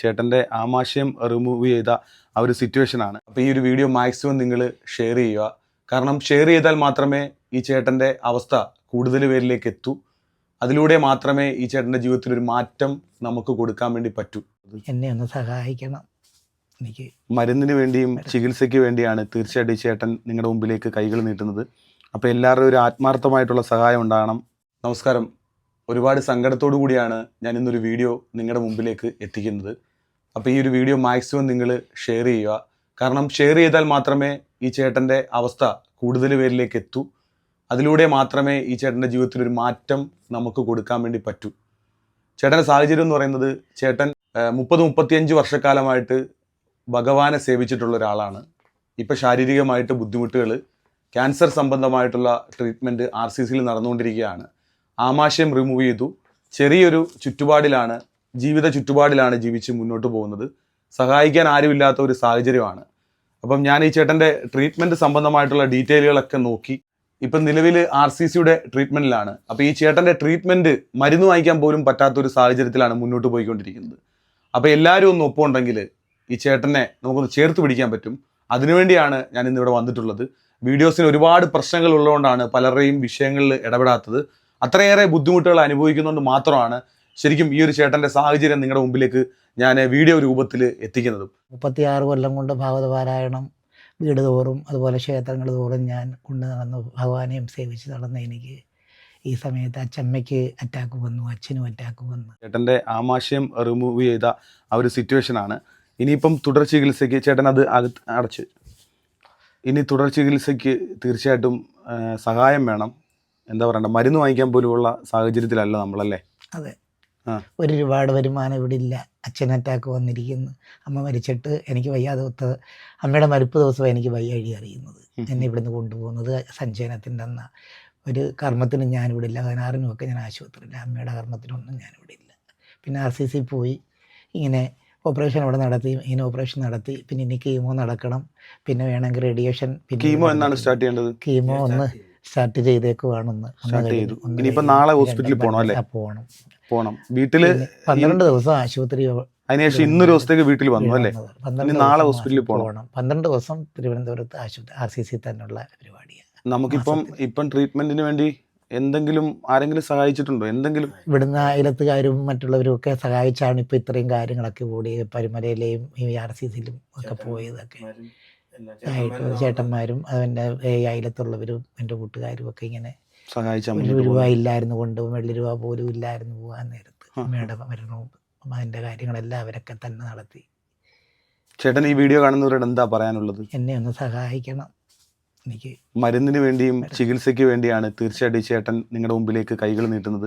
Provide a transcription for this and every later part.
ചേട്ടന്റെ ആമാശയം റിമൂവ് ചെയ്ത ആ ഒരു സിറ്റുവേഷനാണ് അപ്പോൾ ഈ ഒരു വീഡിയോ മാക്സിമം നിങ്ങൾ ഷെയർ ചെയ്യുക. കാരണം ഷെയർ ചെയ്താൽ മാത്രമേ ഈ ചേട്ടന്റെ അവസ്ഥ കൂടുതൽ പേരിലേക്ക് എത്തൂ. അതിലൂടെ മാത്രമേ ഈ ചേട്ടന്റെ ജീവിതത്തിൽ ഒരു മാറ്റം നമുക്ക് കൊടുക്കാൻ വേണ്ടി പറ്റൂ. എന്നെ ഒന്ന് സഹായിക്കണം. എനിക്ക് മരുന്നിന് വേണ്ടിയും ചികിത്സയ്ക്ക് വേണ്ടിയാണ് തീർച്ചയായിട്ടും ഈ ചേട്ടൻ നിങ്ങളുടെ മുമ്പിലേക്ക് കൈകൾ നീട്ടുന്നത്. അപ്പോൾ എല്ലാവരുടെയും ഒരു ആത്മാർത്ഥമായിട്ടുള്ള സഹായം ഉണ്ടാകണം. നമസ്കാരം. ഒരുപാട് സങ്കടത്തോടു കൂടിയാണ് ഞാൻ ഇന്നൊരു വീഡിയോ നിങ്ങളുടെ മുമ്പിലേക്ക് എത്തിക്കുന്നത്. അപ്പോൾ ഈ ഒരു വീഡിയോ മാക്സിമം നിങ്ങൾ ഷെയർ ചെയ്യുക. കാരണം ഷെയർ ചെയ്താൽ മാത്രമേ ഈ ചേട്ടന്റെ അവസ്ഥ കൂടുതൽ പേരിലേക്ക് എത്തൂ. അതിലൂടെ മാത്രമേ ഈ ചേട്ടന്റെ ജീവിതത്തിൽ ഒരു മാറ്റം നമുക്ക് കൊടുക്കാൻ വേണ്ടി പറ്റൂ. ചേട്ടന്റെ സാഹചര്യം എന്ന് പറയുന്നത് ചേട്ടൻ മുപ്പത് മുപ്പത്തിയഞ്ച് വർഷക്കാലമായിട്ട് ഭഗവാനെ സേവിച്ചിട്ടുള്ള ഒരാളാണ്. ഇപ്പോൾ ശാരീരികമായിട്ട് ബുദ്ധിമുട്ടുകൾ ക്യാൻസർ സംബന്ധമായിട്ടുള്ള ട്രീറ്റ്മെന്റ് ആർ സി സിയിൽ നടന്നുകൊണ്ടിരിക്കുകയാണ്. ആമാശയം റിമൂവ് ചെയ്തു. ചെറിയൊരു ചുറ്റുപാടിലാണ് ജീവിത ചുറ്റുപാടിലാണ് ജീവിച്ച് മുന്നോട്ട് പോകുന്നത്. സഹായിക്കാൻ ആരുമില്ലാത്ത ഒരു സാഹചര്യമാണ്. അപ്പം ഞാൻ ഈ ചേട്ടന്റെ ട്രീറ്റ്മെന്റ് സംബന്ധമായിട്ടുള്ള ഡീറ്റെയിലുകളൊക്കെ നോക്കി. ഇപ്പം നിലവിൽ ആർ സി സിയുടെ ട്രീറ്റ്മെന്റിലാണ് അപ്പോൾ ഈ ചേട്ടന്റെ ട്രീറ്റ്മെന്റ് മരുന്ന് വാങ്ങിക്കാൻ പോലും പറ്റാത്ത ഒരു സാഹചര്യത്തിലാണ് മുന്നോട്ട് പോയിക്കൊണ്ടിരിക്കുന്നത്. അപ്പോൾ എല്ലാവരും ഒന്ന് ഒപ്പമുണ്ടെങ്കിൽ ഈ ചേട്ടനെ നമുക്കൊന്ന് ചേർത്ത് പിടിക്കാൻ പറ്റും. അതിനുവേണ്ടിയാണ് ഞാൻ ഇന്നിവിടെ വന്നിട്ടുള്ളത്. വീഡിയോസിന് ഒരുപാട് പ്രശ്നങ്ങൾ ഉള്ളതുകൊണ്ടാണ് പലരുടെയും വിഷയങ്ങളിൽ ഇടപെടാത്തത്. അത്രയേറെ ബുദ്ധിമുട്ടുകൾ അനുഭവിക്കുന്നതുകൊണ്ട് മാത്രമാണ് ശരിക്കും ഈ ഒരു ചേട്ടന്റെ സാഹചര്യം നിങ്ങളുടെ മുമ്പിലേക്ക് ഞാൻ വീഡിയോ രൂപത്തിൽ എത്തിക്കുന്നതും. മുപ്പത്തി ആറ് കൊല്ലം കൊണ്ട് ഭാഗവത പാരായണം വീട് തോറും അതുപോലെ ക്ഷേത്രങ്ങൾ തോറും ഞാൻ കൊണ്ടു നടന്ന് ഭഗവാനെയും സേവിച്ച് നടന്ന എനിക്ക് ഈ സമയത്ത് അച്ചമ്മയ്ക്ക് അറ്റാക്ക് വന്നു അച്ഛനും അറ്റാക്ക് വന്നു. ചേട്ടന്റെ ആമാശയം റിമൂവ് ചെയ്ത ആ ഒരു സിറ്റുവേഷൻ ആണ്. ഇനിയിപ്പം തുടർ ചികിത്സയ്ക്ക് ചേട്ടൻ അത് അകത്ത് അടച്ച്. ഇനി തുടർ ചികിത്സയ്ക്ക് തീർച്ചയായിട്ടും സഹായം വേണം. എന്താ പറയണ്ട? മരുന്ന് വാങ്ങിക്കാൻ പോലുമുള്ള സാഹചര്യത്തിലല്ല നമ്മളല്ലേ? അതെ. ഒരു ഒരുപാട് വരുമാനം ഇവിടെ ഇല്ല അച്ഛൻ അറ്റാക്ക് വന്നിരിക്കുന്നു. അമ്മ മരിച്ചിട്ട് എനിക്ക് വയ്യാതെ ഒത്ത് അമ്മയുടെ മരിപ്പ് ദിവസമാണ് എനിക്ക് വയ്യാഴി അറിയുന്നത്. എന്നെ ഇവിടുന്ന് കൊണ്ടുപോകുന്നത് സഞ്ചയനത്തിന്റെ അന്ന. ഒരു കർമ്മത്തിനും ഞാനിവിടെ ഇല്ല പതിനാറിനും ഒക്കെ ഞാൻ ആശുപത്രിയില്ല അമ്മയുടെ കർമ്മത്തിനൊന്നും ഞാനിവിടെ ഇല്ല പിന്നെ ആർ സി സി പോയി. ഇങ്ങനെ ഓപ്പറേഷൻ അവിടെ നടത്തി. ഇങ്ങനെ ഓപ്പറേഷൻ നടത്തി. പിന്നെ ഇനി കീമോ നടക്കണം. പിന്നെ വേണമെങ്കിൽ റേഡിയേഷൻ കീമോ എന്നാണ് സ്റ്റാർട്ട് ചെയ്യേണ്ടത്? കീമോ ഒന്ന് സ്റ്റാർട്ട് ചെയ്തേക്കുവാണെന്ന് സ്റ്റാർട്ട്. ചെയ്തു. നാളെ ഹോസ്പിറ്റലിൽ പോകണം അല്ലേ? പോകണം പോണം. വീട്ടിൽ പന്ത്രണ്ട് ദിവസം ആശുപത്രി അതിനുശേഷം ഇന്നൊരു ദിവസത്തേക്ക് വീട്ടിൽ വന്നു അല്ലേ? നാളെ ദിവസം ഹോസ്പിറ്റലിൽ പോകണം. പന്ത്രണ്ട് ദിവസം തിരുവനന്തപുരത്ത് ആശുപത്രി ആർ സി സി തന്നെയുള്ള പരിപാടിയാണ് നമുക്കിപ്പം ഇപ്പം ട്രീറ്റ്മെന്റിന് വേണ്ടി എന്തെങ്കിലും ആരെങ്കിലും സഹായിച്ചിട്ടുണ്ടോ? എന്തെങ്കിലും? ഇവിടുന്ന് അയലത്തുകാരും മറ്റുള്ളവരും ഒക്കെ സഹായിച്ചാണ് ഇപ്പൊ ഇത്രയും കാര്യങ്ങളൊക്കെ കൂടി പരുമലയിലെയും ഈ ആർ സി സിയിലും ഒക്കെ പോയതൊക്കെ. ചേട്ടന്മാരും അതിന്റെ ഈ അയലത്തുള്ളവരും എന്റെ കൂട്ടുകാരും ഒക്കെ ഇങ്ങനെ ഒരു രൂപ ഇല്ലായിരുന്നു കൊണ്ടുപോകും വെള്ളി രൂപ പോലും ഇല്ലായിരുന്നു പോകാൻ നേരത്ത്. അമ്മയുടെ മരണവും അതിന്റെ അതിന്റെ കാര്യങ്ങളെല്ലാം അവരൊക്കെ തന്നെ നടത്തി. ചേട്ടൻ ഈ വീഡിയോ കാണുന്നവരോട് എന്താ പറയാനുള്ളത്? എന്നെ ഒന്ന് സഹായിക്കണം. എനിക്ക് മരുന്നിന് വേണ്ടിയും ചികിത്സയ്ക്ക് വേണ്ടിയാണ് തീർച്ചയായിട്ടും ചേട്ടൻ നിങ്ങളുടെ മുമ്പിലേക്ക് കൈകൾ നീട്ടുന്നത്.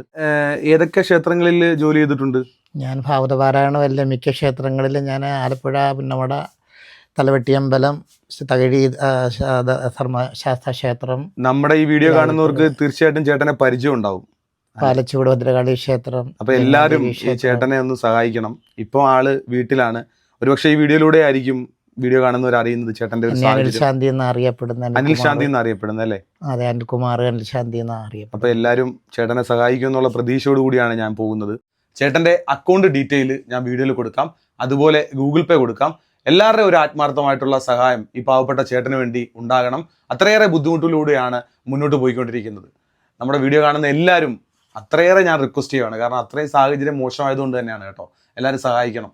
ഏതൊക്കെ ക്ഷേത്രങ്ങളിൽ ജോലി ചെയ്തിട്ടുണ്ട്? ഞാൻ ഭാഗവത പാരായണമല്ല മിക്ക ക്ഷേത്രങ്ങളിലും ഞാൻ ആലപ്പുഴ പുന്നമട തലവെട്ടിയമ്പലം തകഴി ധർമ്മശാസ്ത്ര ക്ഷേത്രം നമ്മുടെ ഈ വീഡിയോ കാണുന്നവർക്ക് തീർച്ചയായിട്ടും ചേട്ടനെ പരിചയം ഉണ്ടാവും. പാലച്ചുവട് ഭദ്രകാളി ക്ഷേത്രം അപ്പൊ എല്ലാരും ഈ ചേട്ടനെ ഒന്ന് സഹായിക്കണം. ഇപ്പൊ ആൾ വീട്ടിലാണ്. ഒരുപക്ഷെ ഈ വീഡിയോയിലൂടെ ആയിരിക്കും വീഡിയോ കാണുന്നവർ അറിയുന്നത് ചേട്ടന്റെ അനിൽ ശാന്തി എന്ന് അറിയപ്പെടുന്ന അനിൽ ശാന്തി എന്ന് അറിയപ്പെടുന്ന അല്ലേ? അതെ അനിൽകുമാർ അനിൽ ശാന്തി എന്ന് അറിയാം അപ്പൊ എല്ലാരും ചേട്ടനെ സഹായിക്കും എന്നുള്ള പ്രതീക്ഷയോട് കൂടിയാണ് ഞാൻ പോകുന്നത്. ചേട്ടന്റെ അക്കൗണ്ട് ഡീറ്റെയിൽ ഞാൻ വീഡിയോയിൽ കൊടുക്കാം. അതുപോലെ ഗൂഗിൾ പേ കൊടുക്കാം. എല്ലാവരുടെയും ഒരു ആത്മാർത്ഥമായിട്ടുള്ള സഹായം ഈ പാവപ്പെട്ട ചേട്ടന് വേണ്ടി ഉണ്ടാകണം. അത്രയേറെ ബുദ്ധിമുട്ടിലൂടെയാണ് മുന്നോട്ട് പോയിക്കൊണ്ടിരിക്കുന്നത്. നമ്മുടെ വീഡിയോ കാണുന്ന എല്ലാവരും അത്രയേറെ ഞാൻ റിക്വസ്റ്റ് ചെയ്യുകയാണ് കാരണം അത്രയും സാഹചര്യം മോശമായതുകൊണ്ട് തന്നെയാണ് കേട്ടോ. എല്ലാവരും സഹായിക്കണം.